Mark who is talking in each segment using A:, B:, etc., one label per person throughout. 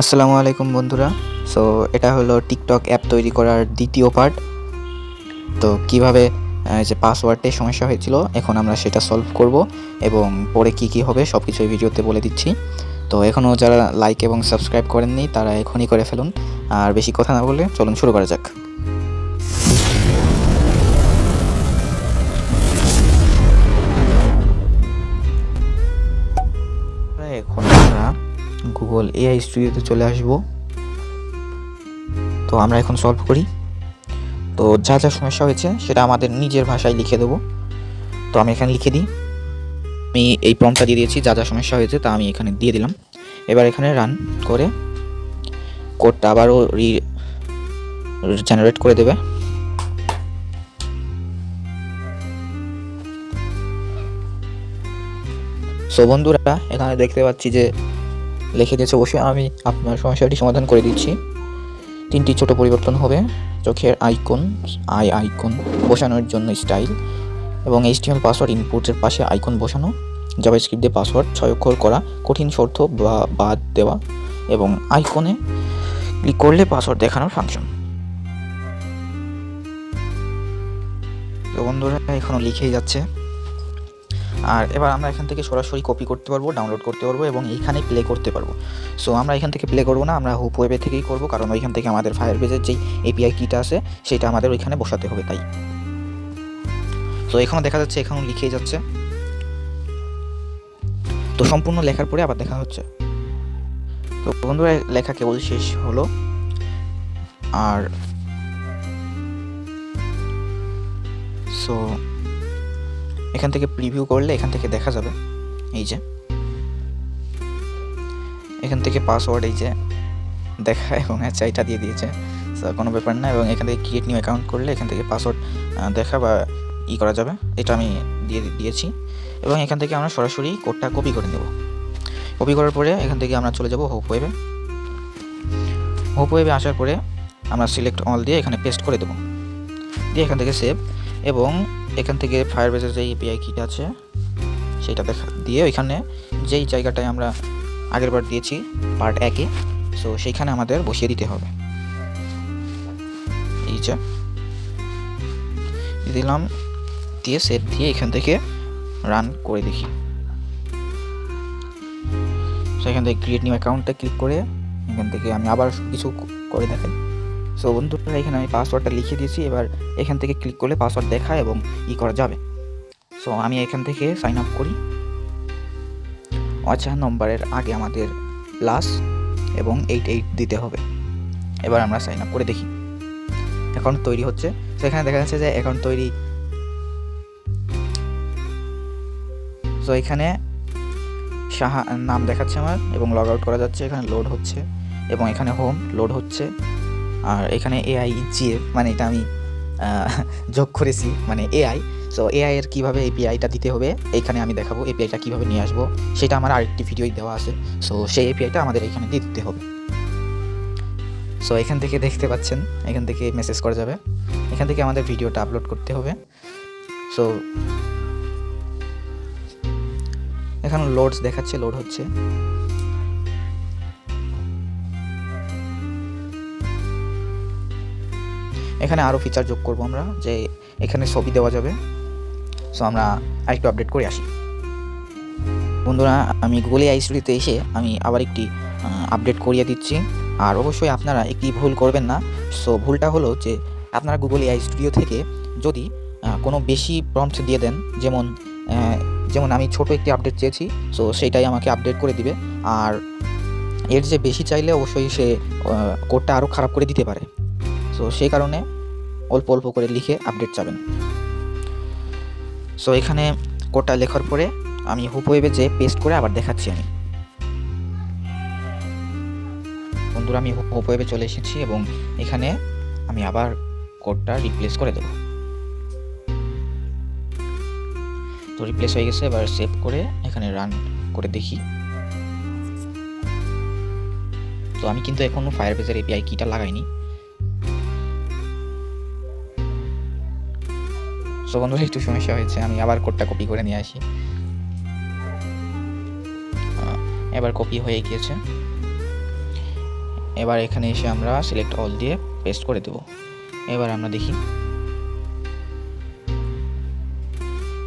A: আসসালামু আলাইকুম বন্ধুরা। সো এটা হলো টিকটক অ্যাপ তৈরি করার দ্বিতীয় পার্ট তো, কীভাবে যে পাসওয়ার্ডে সমস্যা হয়েছিল, এখন আমরা সেটা সলভ করব এবং পরে কি কি হবে সব কিছু এই ভিডিওতে বলে দিচ্ছি। তো এখনও যারা লাইক এবং সাবস্ক্রাইব করেননি, তারা এখনই করে ফেলুন। আর বেশি কথা না বলে চলুন শুরু করা যাক। গুগল এআই স্টুডিওতে চলে আসব। তো আমরা এখন সলভ করি। তো যা যা সমস্যা হয়েছে, সেটা আমাদের নিজের ভাষায় লিখে দেবো। তো আমি এখানে লিখে দিই। আমি এই প্রমটা দিয়ে দিয়েছি, যা যা সমস্যা হয়েছে, তা আমি এখানে দিয়ে দিলাম। এবার এখানে রান করে কোডটা আবারও রি জেনারেট করে দেবে। সো বন্ধুরা, এখানে দেখতে পাচ্ছি যে লিখে দিয়েছে, অবশ্যই আমি আপনার সমস্যাটি সমাধান করে দিচ্ছি। তিনটি ছোট পরিবর্তন হবে, চোখের আইকন, আই আইকন বসানোর জন্য স্টাইল এবং এইচটিএমএল পাসওয়ার্ড ইনপুটের পাশে আইকন বসানো জাভাস্ক্রিপ্ট দিয়ে পাসওয়ার্ড ছয় অক্ষর করা, কঠিন শর্ত বা বাদ দেওয়া এবং আইকনে ক্লিক করলে পাসওয়ার্ড দেখানোর ফাংশন তো বন্ধুরা এখনও লিখেই যাচ্ছে। আর এবার আমরা এখান থেকে সরাসরি কপি করতে পারব ডাউনলোড করতে পারব এবং এইখানে প্লে করতে পারব। সো আমরা এখান থেকে প্লে করব না, আমরা হুপ ওয়েবে থেকেই করব, কারণ ওইখান থেকে আমাদের ফায়ার বেজের যেই এপিআই কিটা আছে, সেটা আমাদের ওইখানে বসাতে হবে, তাই। তো এখনও দেখা যাচ্ছে এখনও লিখেই যাচ্ছে। তো, সম্পূর্ণ লেখার পরে আবার দেখা হচ্ছে। তো, বন্ধুরা, লেখা কেবল শেষ হলো। আর সো এখান থেকে প্রিভিউ করলে এখান থেকে দেখা যাবে। এই যে। এখান থেকে পাসওয়ার্ড এই যে দেখা এবং এটা দিয়ে দিয়েছে। কোনো ব্যাপার না এবং এখান থেকে ক্রিয়েট নিউ অ্যাকাউন্ট করলে এখান থেকে পাসওয়ার্ড দেখা বা ই করা যাবে। এটা আমি দিয়ে দিয়েছি। এবং এখান থেকে আমরা সরাসরি কোডটা কপি করে নেব। কপি করার পরে এখান থেকে আমরা চলে যাব হোপ ওয়েবে হোপ ওয়েবে আসার পরে আমরা সিলেক্ট অল দিয়ে এখানে পেস্ট করে দেবো। দিয়ে এখান থেকে সেভ এবং এখান থেকে ফায়ার বেজের যে এপিআই কিটা আছে, সেটা দেখা, দিয়ে ওইখানে যেই জায়গাটায় আমরা আগের বার দিয়েছি পার্ট একে সো সেইখানে আমাদের বসিয়ে দিতে হবে। এই যে দিলাম, দিয়ে সেভ দিয়ে এখান থেকে রান করে দেখি। সো এখান থেকে ক্রিয়েট নিউ অ্যাকাউন্টটা ক্লিক করে, এখান থেকে আমি আবার কিছু করে দেখাই। সো বন্ধুরা, এখানে আমি পাসওয়ার্ডটা লিখে দিয়েছি। এবার এখান থেকে ক্লিক করলে পাসওয়ার্ড দেখা এবং ই করা যাবে। সো আমি এখান থেকে সাইন আপ করি। অচা নম্বরের আগে আমাদের প্লাস এবং এইট এইট দিতে হবে। এবার আমরা সাইন আপ করে দেখি। অ্যাকাউন্ট তৈরি হচ্ছে। তো এখানে দেখা যাচ্ছে যে অ্যাকাউন্ট তৈরি তো এখানে সাহা নাম দেখাচ্ছে আমার এবং লগ আউট করা যাচ্ছে। এখানে লোড হচ্ছে এবং এখানে হোম লোড হচ্ছে। আর এখানে এআই জিএফ মানে এটা আমি যোগ করেছি মানে এআই সো এআই এর কীভাবে এপিআইটা দিতে হবে, এইখানে আমি দেখাবো এপিআইটা কীভাবে নিয়ে আসব। সেটা আমার আরেকটি ভিডিওই দেওয়া আছে। সো সেই এপিআইটা আমাদের এখানে দিয়ে দিতে হবে। সো এখান থেকে দেখতে পাচ্ছেন, এখান থেকে মেসেজ করা যাবে। এখান থেকে আমাদের ভিডিওটা আপলোড করতে হবে। সো এখানে লোডস দেখাচ্ছে লোড হচ্ছে। এখানে আরও ফিচার যোগ করব আমরা, যে এখানে ছবি দেওয়া যাবে। সো আমরা আরেকটু আপডেট করে আসি। বন্ধুরা, আমি গুগল আই এসে আমি আবার একটি আপডেট করিয়ে দিচ্ছি। আর অবশ্যই আপনারা একটি ভুল করবেন না। সো ভুলটা হলো যে, আপনারা গুগল এআই স্টুডিও থেকে যদি কোনো বেশি প্রম্পট দিয়ে দেন, যেমন যেমন আমি ছোট একটি আপডেট চেয়েছি সো সেটাই আমাকে আপডেট করে দিবে। আর এর যে বেশি চাইলে অবশ্যই সে কোডটা আরও খারাপ করে দিতে পারে। সো সেই কারণে অল্প অল্প করে লিখে আপডেট চাবেন। সো এখানে কোডটা লেখার পরে আমি হুপ ওয়েবে যে পেস্ট করে আবার দেখাচ্ছি আমি। বন্ধুরা, আমি হুপ ওয়েবে চলে এসেছি এবং এখানে আমি আবার কোডটা রিপ্লেস করে দেবো। তো রিপ্লেস হয়ে গেছে, এবার সেভ করে এখানে রান করে দেখি। তো আমি কিন্তু এখনও ফায়ার বেজের এপিআই কিটা লাগাইনি। সো বন্ধুরা, একটু সমস্যা হয়েছে, আমি আবার কোডটা কপি করে নিয়ে আসি। এবার কপি হয়ে গিয়েছে। এবার এখানে এসে আমরা সিলেক্ট অল দিয়ে পেস্ট করে দেব। এবার আমরা দেখি।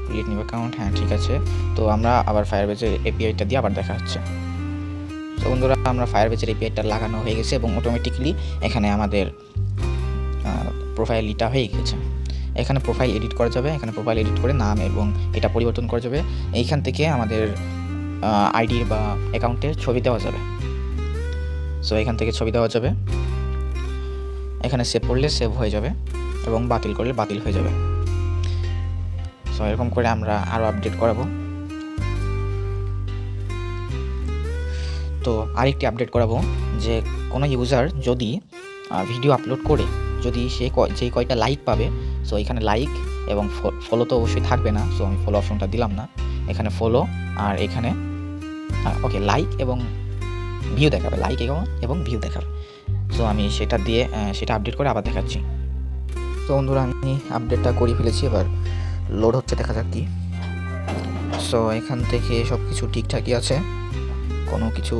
A: ক্রিয়েট নিউ অ্যাকাউন্ট হ্যাঁ ঠিক আছে। তো আমরা আবার ফায়ারবেজের এপিআইটা দিয়ে আবার দেখা হচ্ছে। তো বন্ধুরা, আমরা ফায়ারবেজের এপিআইটা লাগানো হয়ে গেছে এবং অটোমেটিকলি এখানে আমাদের প্রোফাইল ইটা হয়ে গেছে এখানে প্রোফাইল এডিট করা যাবে, এখানে প্রোফাইল এডিট করে নাম এবং এটা পরিবর্তন করা যাবে। এইখান থেকে আমাদের আইডি বা অ্যাকাউন্টের ছবি দেওয়া যাবে। সো এখান থেকে ছবি দেওয়া যাবে। এখানে সেভ করলে সেভ হয়ে যাবে এবং বাতিল করলে বাতিল হয়ে যাবে। সো এরকম করে আমরা আরও আপডেট করাবো। তো, আরেকটি আপডেট করাবো যে কোনো ইউজার যদি ভিডিও আপলোড করে, যদি সে যেই কয়টা লাইক পাবে সো এখানে লাইক এবং ফলো তো অবশ্যই থাকবে না সো আমি ফলো অপশনটা দিলাম না। এখানে ফলো আর এখানে ওকে লাইক এবং ভিউ দেখাবে লাইক এবং এবং ভিউ দেখাবে। সো আমি সেটা দিয়ে সেটা আপডেট করে আবার দেখাচ্ছি। তো বন্ধুরা, আমি আপডেটটা করে ফেলেছি, এবার লোড হচ্ছে, দেখা যাক কি। সো এখান থেকে সব কিছু ঠিকঠাকই আছে, কোনো কিছু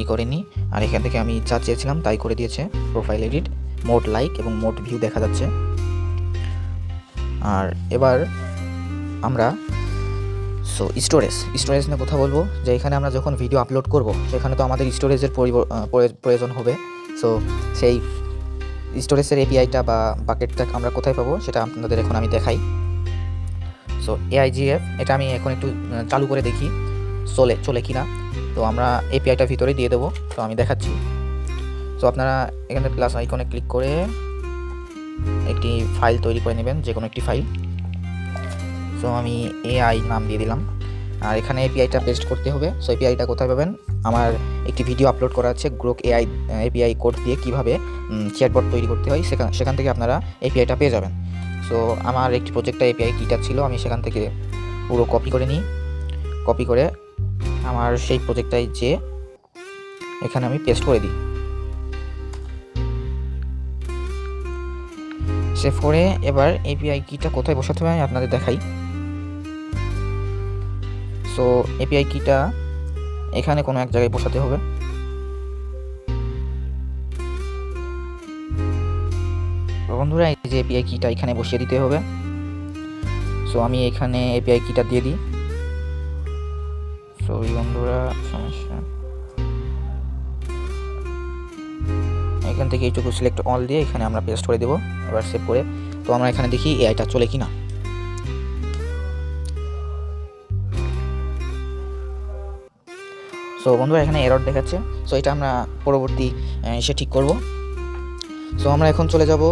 A: ই করেনি। আর এখান থেকে আমি যা চেয়েছিলাম, তাই করে দিয়েছে প্রোফাইল এডিট মোট লাইক এবং মোট ভিউ দেখা যাচ্ছে। আর এবার আমরা সো স্টোরেজ স্টোরেজ নিয়ে কথা বলব, যে এখানে আমরা যখন ভিডিও আপলোড করব, সেখানে তো আমাদের স্টোরেজের প্রয়োজন হবে। সো সেই স্টোরেজের এপিআইটা বা বাকেটটা আমরা কোথায় পাবো, সেটা আপনাদের এখন আমি দেখাই। সো এআইজিএফ এটা আমি এখন একটু চালু করে দেখি, চলে চলে কি না তো আমরা এপিআইটা ভিতরে দিয়ে দেবো, তো আমি দেখাচ্ছি। তো আপনারা এখানে প্লাস আইকনে ক্লিক করে একটি ফাইল তৈরি করে নেবেন যে কোনো একটি ফাইল সো আমি এআই নাম দিয়ে দিলাম। আর এখানে এপিআইটা পেস্ট করতে হবে। সো এপিআইটা কোথায় পাবেন? আমার একটি ভিডিও আপলোড করা আছে গ্রোক এআই এপিআই কোড দিয়ে কীভাবে চ্যাটবট তৈরি করতে হয়। সেখান সেখান থেকে আপনারা এপিআইটা পেয়ে যাবেন। সো আমার একটি প্রজেক্টটা এপিআই কিটা ছিল, আমি সেখান থেকে পুরো কপি করে নিই। কপি করে আমার সেই প্রজেক্টটাই যে এখানে আমি পেস্ট করে দিই। সেভ করে এবার এপিআই কিটা কোথায় বসাতে হবে আমি আপনাদের দেখাই। সো এপিআই কিটা এখানে কোনো এক জায়গায় বসাতে হবে। বন্ধুরা, এই যে এপিআই কিটা এখানে বসিয়ে দিতে হবে। সো আমি এখানে এপিআই কিটা দিয়ে দিই। সরি বন্ধুরা, সমস্যা। এখান থেকে এইটুকু সিলেক্ট অল দিয়ে এখানে আমরা পেস্ট করে দেবো এবার সেভ করে। তো আমরা এখানে দেখি এআইটা চলে কি না সো বন্ধুরা, এখানে এরর দেখাচ্ছে। সো এটা আমরা পরবর্তী এসে ঠিক করব। সো আমরা এখন চলে যাব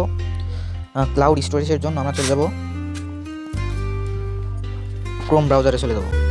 A: ক্লাউড স্টোরেজের জন্য। আমরা চলে যাব ক্রোম ব্রাউজারে চলে যাব।